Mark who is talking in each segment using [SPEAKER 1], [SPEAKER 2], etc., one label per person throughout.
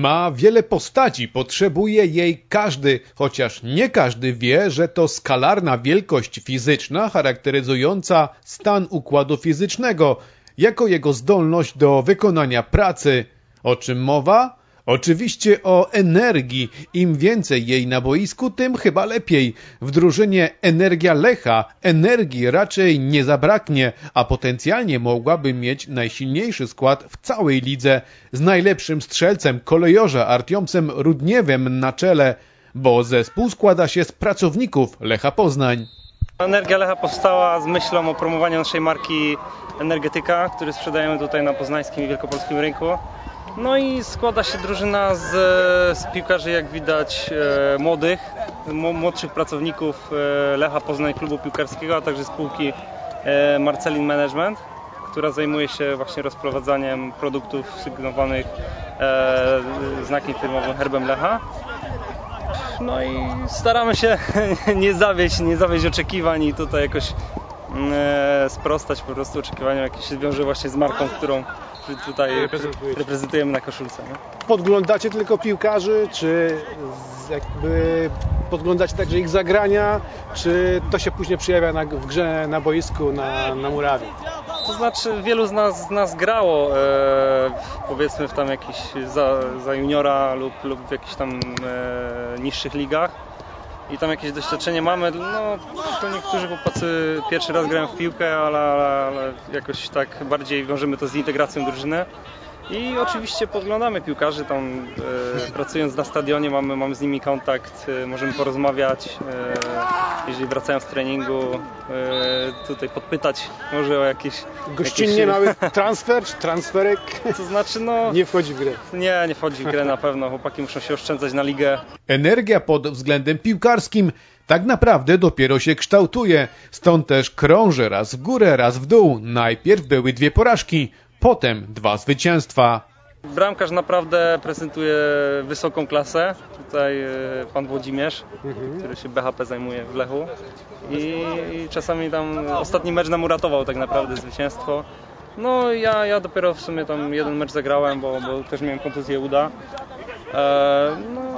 [SPEAKER 1] Ma wiele postaci, potrzebuje jej każdy, chociaż nie każdy wie, że to skalarna wielkość fizyczna charakteryzująca stan układu fizycznego, jako jego zdolność do wykonania pracy. O czym mowa? Oczywiście o energii. Im więcej jej na boisku, tym chyba lepiej. W drużynie Energia Lecha energii raczej nie zabraknie, a potencjalnie mogłaby mieć najsilniejszy skład w całej lidze z najlepszym strzelcem kolejorza Artiomsem Rudniewem na czele, bo zespół składa się z pracowników Lecha Poznań.
[SPEAKER 2] Energia Lecha powstała z myślą o promowaniu naszej marki Energetyka, który sprzedajemy tutaj na poznańskim i wielkopolskim rynku. No i składa się drużyna z, z piłkarzy, jak widać, e, młodych, młodszych pracowników e, Lecha Poznań Klubu Piłkarskiego, a także spółki e, Marcelin Management, która zajmuje się właśnie rozprowadzaniem produktów sygnowanych e, znakiem firmowym herbem Lecha. No i staramy się nie zawieść, nie zawieść oczekiwań i tutaj jakoś sprostać po prostu oczekiwaniom, jakie się wiąże właśnie z marką, którą tutaj reprezentujemy na koszulce. Nie?
[SPEAKER 3] Podglądacie tylko piłkarzy, czy jakby podglądacie także ich zagrania, czy to się później przejawia na, w grze na boisku, na, na murawie?
[SPEAKER 2] To znaczy wielu z nas, z nas grało e, powiedzmy w tam jakiś za, za juniora lub, lub w jakichś tam e, niższych ligach i tam jakieś doświadczenie mamy. No, to niektórzy chłopacy pierwszy raz grają w piłkę, ale, ale, ale jakoś tak bardziej wiążemy to z integracją drużyny. I oczywiście podglądamy piłkarzy tam e, pracując na stadionie, mamy, mamy z nimi kontakt, e, możemy porozmawiać, e, jeżeli wracają z treningu, e, tutaj podpytać może o jakieś
[SPEAKER 3] Gościnnie
[SPEAKER 2] jakieś,
[SPEAKER 3] mały transfer, czy transferek
[SPEAKER 2] To znaczy no
[SPEAKER 3] nie wchodzi w grę.
[SPEAKER 2] nie, nie wchodzi w grę na pewno, chłopaki muszą się oszczędzać na ligę.
[SPEAKER 1] Energia pod względem piłkarskim tak naprawdę dopiero się kształtuje, stąd też krąży raz w górę, raz w dół. Najpierw były dwie porażki, potem dwa zwycięstwa.
[SPEAKER 2] Bramkarz naprawdę prezentuje wysoką klasę. Tutaj e, pan Włodzimierz, który się BHP zajmuje w Lechu. I, I czasami tam ostatni mecz nam uratował tak naprawdę zwycięstwo. No ja, ja dopiero w sumie tam jeden mecz zagrałem, bo, bo też miałem kontuzję uda. E, no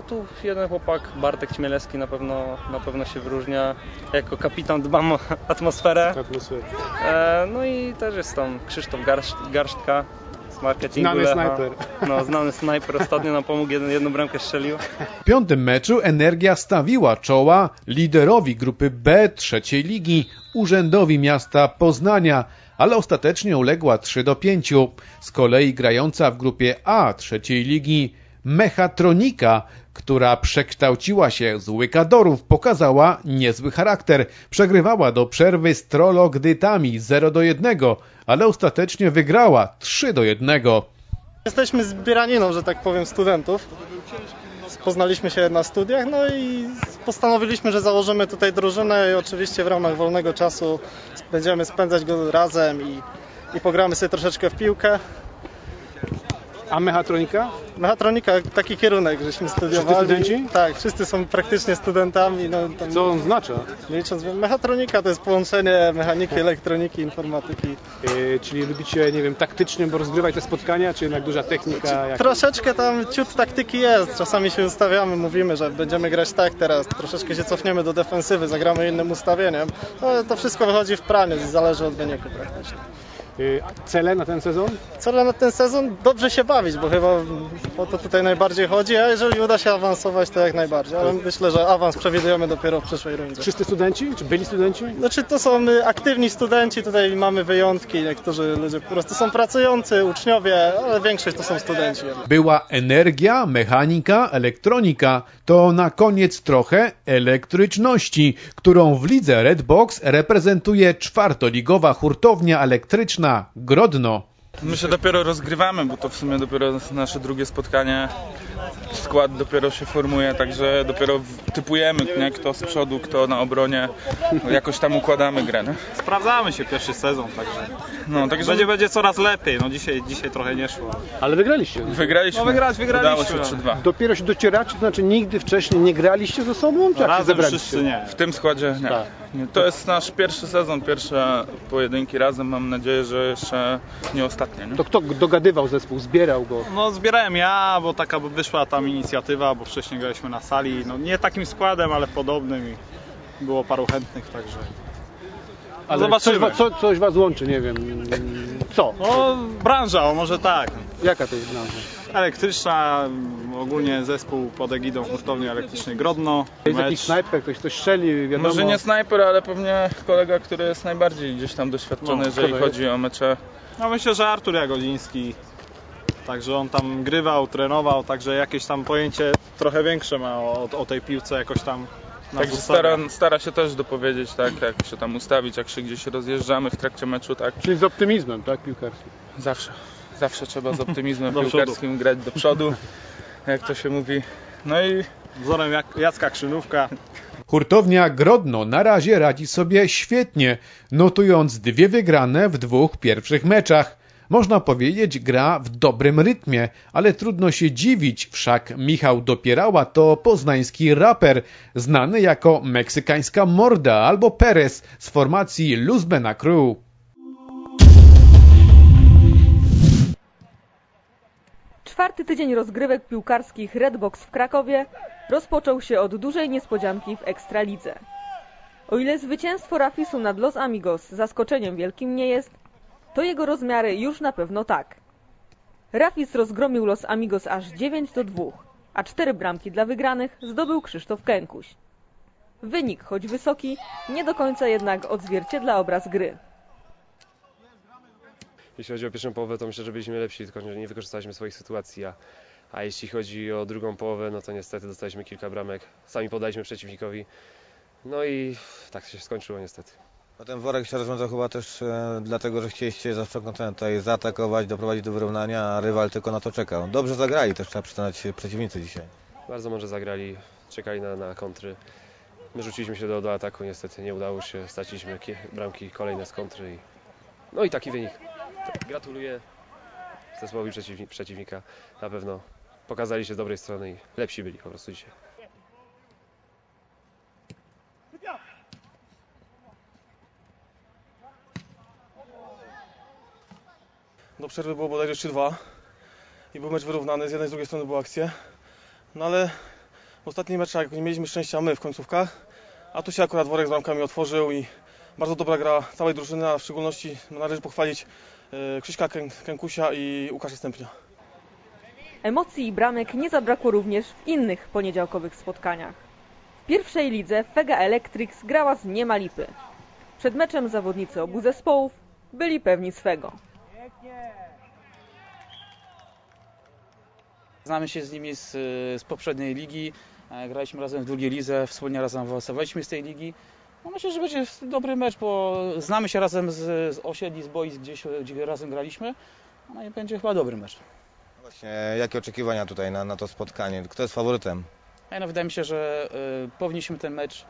[SPEAKER 2] ale tu jeden chłopak, Bartek Ćmielewski na pewno, na pewno się wyróżnia. Jako kapitan dbam o atmosferę.
[SPEAKER 3] Atmosfery.
[SPEAKER 2] E, no i też jest tam Krzysztof Garszt, Garstka z marketingu
[SPEAKER 3] Znany
[SPEAKER 2] Lecha.
[SPEAKER 3] snajper.
[SPEAKER 2] No, znany snajper. Ostatnio nam pomógł, jedną, jedną bramkę strzelił.
[SPEAKER 1] W piątym meczu Energia stawiła czoła liderowi grupy B trzeciej ligi, urzędowi miasta Poznania, ale ostatecznie uległa 3 do 5. Z kolei grająca w grupie A trzeciej ligi Mechatronika, która przekształciła się z łykadorów, pokazała niezły charakter. Przegrywała do przerwy z Trologdytami 0 do 1, ale ostatecznie wygrała 3 do 1.
[SPEAKER 4] Jesteśmy zbieraniną, że tak powiem, studentów. Poznaliśmy się na studiach, no i postanowiliśmy, że założymy tutaj drużynę i oczywiście w ramach wolnego czasu będziemy spędzać go razem i, i pogramy sobie troszeczkę w piłkę.
[SPEAKER 3] A mechatronika?
[SPEAKER 4] Mechatronika, taki kierunek, żeśmy studiowali.
[SPEAKER 3] studenci?
[SPEAKER 4] Tak, wszyscy są praktycznie studentami. No, tam,
[SPEAKER 3] Co on oznacza?
[SPEAKER 4] licząc, mechatronika to jest połączenie mechaniki, elektroniki, informatyki.
[SPEAKER 3] Yy, czyli lubicie, nie wiem, taktycznie rozgrywać te spotkania, czy jednak duża technika? Jak...
[SPEAKER 4] Troszeczkę tam ciut taktyki jest. Czasami się ustawiamy, mówimy, że będziemy grać tak teraz. Troszeczkę się cofniemy do defensywy, zagramy innym ustawieniem. No, to wszystko wychodzi w praniu, zależy od wyniku praktycznie.
[SPEAKER 3] A cele na ten sezon?
[SPEAKER 4] Co na ten sezon? Dobrze się bawić, bo chyba o to tutaj najbardziej chodzi, a jeżeli uda się awansować, to jak najbardziej. Ale myślę, że awans przewidujemy dopiero w przyszłej rundzie.
[SPEAKER 3] Wszyscy studenci? Czy byli studenci?
[SPEAKER 4] Znaczy to są y, aktywni studenci, tutaj mamy wyjątki, niektórzy ludzie po prostu są pracujący, uczniowie, ale większość to są studenci.
[SPEAKER 1] Była energia, mechanika, elektronika, to na koniec trochę elektryczności, którą w lidze Redbox reprezentuje czwartoligowa hurtownia elektryczna Grodno.
[SPEAKER 5] My się dopiero rozgrywamy, bo to w sumie dopiero nasze drugie spotkanie. Skład dopiero się formuje, także dopiero typujemy, nie? kto z przodu, kto na obronie. No, jakoś tam układamy grę. Nie?
[SPEAKER 6] Sprawdzamy się pierwszy sezon, także
[SPEAKER 5] No, także
[SPEAKER 6] będzie, będzie coraz lepiej. No dzisiaj, dzisiaj trochę nie szło.
[SPEAKER 3] Ale wygraliście.
[SPEAKER 5] wygraliśmy.
[SPEAKER 6] No wygrać, wygraliśmy.
[SPEAKER 5] Udało się 3-2.
[SPEAKER 3] Dopiero się docieracie, to znaczy nigdy wcześniej nie graliście ze sobą? Czy jak się zebraliście?
[SPEAKER 6] wszyscy nie.
[SPEAKER 5] W tym składzie nie.
[SPEAKER 3] Tak.
[SPEAKER 5] Nie, to jest nasz pierwszy sezon, pierwsze pojedynki razem. Mam nadzieję, że jeszcze nie ostatnie. Nie?
[SPEAKER 3] To kto dogadywał zespół, zbierał go?
[SPEAKER 6] No zbierałem ja, bo taka wyszła tam inicjatywa, bo wcześniej graliśmy na sali, no nie takim składem, ale podobnym i było paru chętnych, także
[SPEAKER 3] Ale
[SPEAKER 6] zobaczymy.
[SPEAKER 3] Coś, co, coś was łączy, nie wiem. Co?
[SPEAKER 6] no branża, o może tak.
[SPEAKER 3] Jaka to jest nazwa?
[SPEAKER 6] Elektryczna, ogólnie zespół pod egidą hurtowni elektrycznej Grodno.
[SPEAKER 3] Jest
[SPEAKER 6] Mecz.
[SPEAKER 3] jakiś snajper, ktoś coś strzeli, wiadomo.
[SPEAKER 5] Może nie snajper, ale pewnie kolega, który jest najbardziej gdzieś tam doświadczony,
[SPEAKER 3] No,
[SPEAKER 5] jeżeli chodzi o mecze.
[SPEAKER 6] No myślę, że Artur Jagodziński. Także on tam grywał, trenował, także jakieś tam pojęcie trochę większe ma o, o tej piłce jakoś tam
[SPEAKER 5] Także stara, stara się też dopowiedzieć, tak, jak się tam ustawić, jak się gdzieś rozjeżdżamy w trakcie meczu, tak.
[SPEAKER 3] Czyli z optymizmem, tak, piłkarskim.
[SPEAKER 5] Zawsze, zawsze trzeba z optymizmem piłkarskim grać do przodu, jak to się mówi. No i
[SPEAKER 6] Wzorem Jak- Jacka Krzynówka.
[SPEAKER 1] Hurtownia Grodno na razie radzi sobie świetnie, notując dwie wygrane w dwóch pierwszych meczach. Można powiedzieć, gra w dobrym rytmie, ale trudno się dziwić, wszak Michał Dopierała to poznański raper, znany jako meksykańska morda albo Perez z formacji Luzbena Crew.
[SPEAKER 7] Czwarty tydzień rozgrywek piłkarskich Redbox w Krakowie rozpoczął się od dużej niespodzianki w Ekstralidze. O ile zwycięstwo Rafisu nad Los Amigos zaskoczeniem wielkim nie jest, to jego rozmiary już na pewno tak. Rafis rozgromił Los Amigos aż 9 do 2, a cztery bramki dla wygranych zdobył Krzysztof Kękuś. Wynik, choć wysoki, nie do końca jednak odzwierciedla obraz gry.
[SPEAKER 8] Jeśli chodzi o pierwszą połowę, to myślę, że byliśmy lepsi, tylko nie wykorzystaliśmy swoich sytuacji, a, a jeśli chodzi o drugą połowę, no to niestety dostaliśmy kilka bramek, sami podaliśmy przeciwnikowi, no i tak się skończyło niestety.
[SPEAKER 9] No ten worek się rozwiązał chyba też e, dlatego, że chcieliście za wszelką cenę tutaj zaatakować, doprowadzić do wyrównania, a rywal tylko na to czekał. Dobrze zagrali, też trzeba przyznać przeciwnicy dzisiaj.
[SPEAKER 8] Bardzo mądrze zagrali, czekali na, na kontry. My rzuciliśmy się do, do ataku, niestety nie udało się, straciliśmy bramki kolejne z kontry i no i taki wynik. Gratuluję zespołowi przeciwni- przeciwnika, na pewno pokazali się z dobrej strony i lepsi byli po prostu dzisiaj.
[SPEAKER 10] Przerwy było bodajże 3-2 i był mecz wyrównany, z jednej z drugiej strony były akcje. No ale w ostatnich meczach nie mieliśmy szczęścia my w końcówkach, a tu się akurat worek z bramkami otworzył i bardzo dobra gra całej drużyny, a w szczególności należy pochwalić e, Krzyśka Kę- Kękusia i Łukasza Stępnia.
[SPEAKER 7] Emocji i bramek nie zabrakło również w innych poniedziałkowych spotkaniach. W pierwszej lidze Fega Electrics grała z Niemalipy. Przed meczem zawodnicy obu zespołów byli pewni swego.
[SPEAKER 11] Znamy się z nimi z, z poprzedniej ligi. E, Graliśmy razem w drugiej lidze, wspólnie razem awansowaliśmy z tej ligi. No myślę, że będzie dobry mecz, bo znamy się razem z, z osiedli, z boisk, gdzieś, gdzie razem graliśmy. No i będzie chyba dobry mecz.
[SPEAKER 9] Właśnie, jakie oczekiwania tutaj na, na to spotkanie? Kto jest faworytem?
[SPEAKER 11] Ja no, wydaje mi się, że y, powinniśmy ten mecz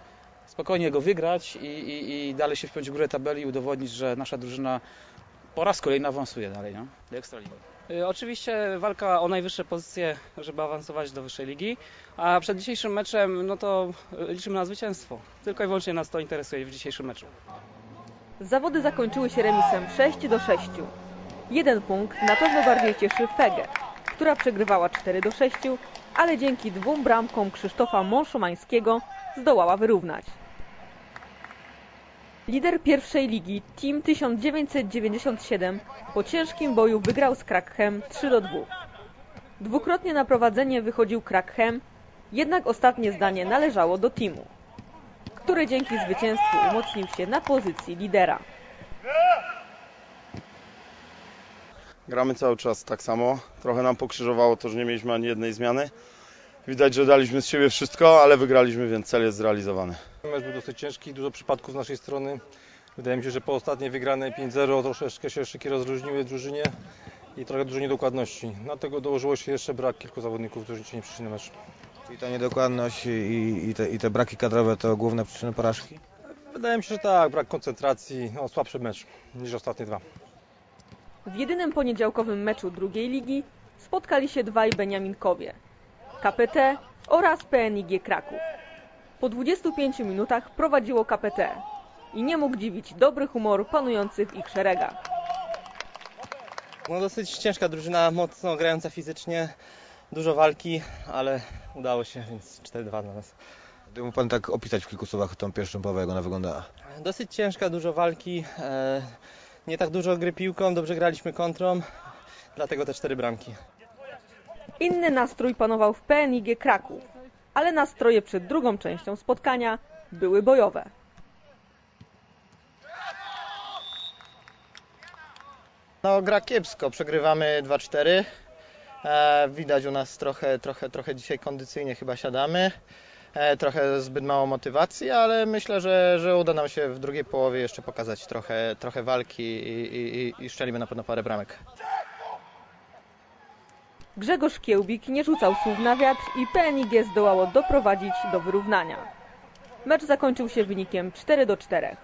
[SPEAKER 11] spokojnie go wygrać i, i, i dalej się wpiąć w górę tabeli i udowodnić, że nasza drużyna po raz kolejny awansuje dalej no? do Ekstraligi.
[SPEAKER 12] Y, Oczywiście walka o najwyższe pozycje, żeby awansować do wyższej ligi, a przed dzisiejszym meczem no to y, liczymy na zwycięstwo. Tylko i wyłącznie nas to interesuje w dzisiejszym meczu.
[SPEAKER 7] Zawody zakończyły się remisem 6 do 6. Jeden punkt na pewno bardziej cieszy Fegę, która przegrywała 4 do 6, ale dzięki dwóm bramkom Krzysztofa Mąszomańskiego zdołała wyrównać. Lider pierwszej ligi Team 1997 po ciężkim boju wygrał z Krakhem 3 do 2. Dwukrotnie na prowadzenie wychodził Krakhem, jednak ostatnie zdanie należało do teamu, który dzięki zwycięstwu umocnił się na pozycji lidera.
[SPEAKER 13] Gramy cały czas tak samo. Trochę nam pokrzyżowało to, że nie mieliśmy ani jednej zmiany. Widać, że daliśmy z siebie wszystko, ale wygraliśmy, więc cel jest zrealizowany.
[SPEAKER 14] Mecz był dosyć ciężki, dużo przypadków z naszej strony. Wydaje mi się, że po ostatniej wygranej 5-0 troszeczkę się szyki rozróżniły drużynie i trochę dużo niedokładności. Dlatego dołożyło się jeszcze brak kilku zawodników, którzy dzisiaj nie przyszli na mecz.
[SPEAKER 9] Czyli ta niedokładność i, i, te, i te braki kadrowe to główne przyczyny porażki?
[SPEAKER 14] Wydaje mi się, że tak, brak koncentracji, no, słabszy mecz niż ostatnie dwa.
[SPEAKER 7] W jedynym poniedziałkowym meczu drugiej ligi spotkali się dwaj Beniaminkowie KPT oraz PNIG Kraków. Po 25 minutach prowadziło KPT i nie mógł dziwić dobry humor panujący w ich szeregach.
[SPEAKER 15] No dosyć ciężka drużyna, mocno grająca fizycznie, dużo walki, ale udało się, więc 4-2 dla nas.
[SPEAKER 9] Gdyby mógł Pan tak opisać w kilku słowach tą pierwszą połowę, jak ona wyglądała?
[SPEAKER 15] Dosyć ciężka, dużo walki, e, nie tak dużo gry piłką, dobrze graliśmy kontrą, dlatego te cztery bramki.
[SPEAKER 7] Inny nastrój panował w PNIG Kraków, ale nastroje przed drugą częścią spotkania były bojowe.
[SPEAKER 15] No gra kiepsko, przegrywamy 2-4. E, widać u nas trochę, trochę, trochę dzisiaj kondycyjnie chyba siadamy. E, trochę zbyt mało motywacji, ale myślę, że, że uda nam się w drugiej połowie jeszcze pokazać trochę, trochę walki i, i, i- i szczelimy na pewno parę bramek.
[SPEAKER 7] Grzegorz Kiełbik nie rzucał słów na wiatr i PNIG zdołało doprowadzić do wyrównania. Mecz zakończył się wynikiem 4 do 4.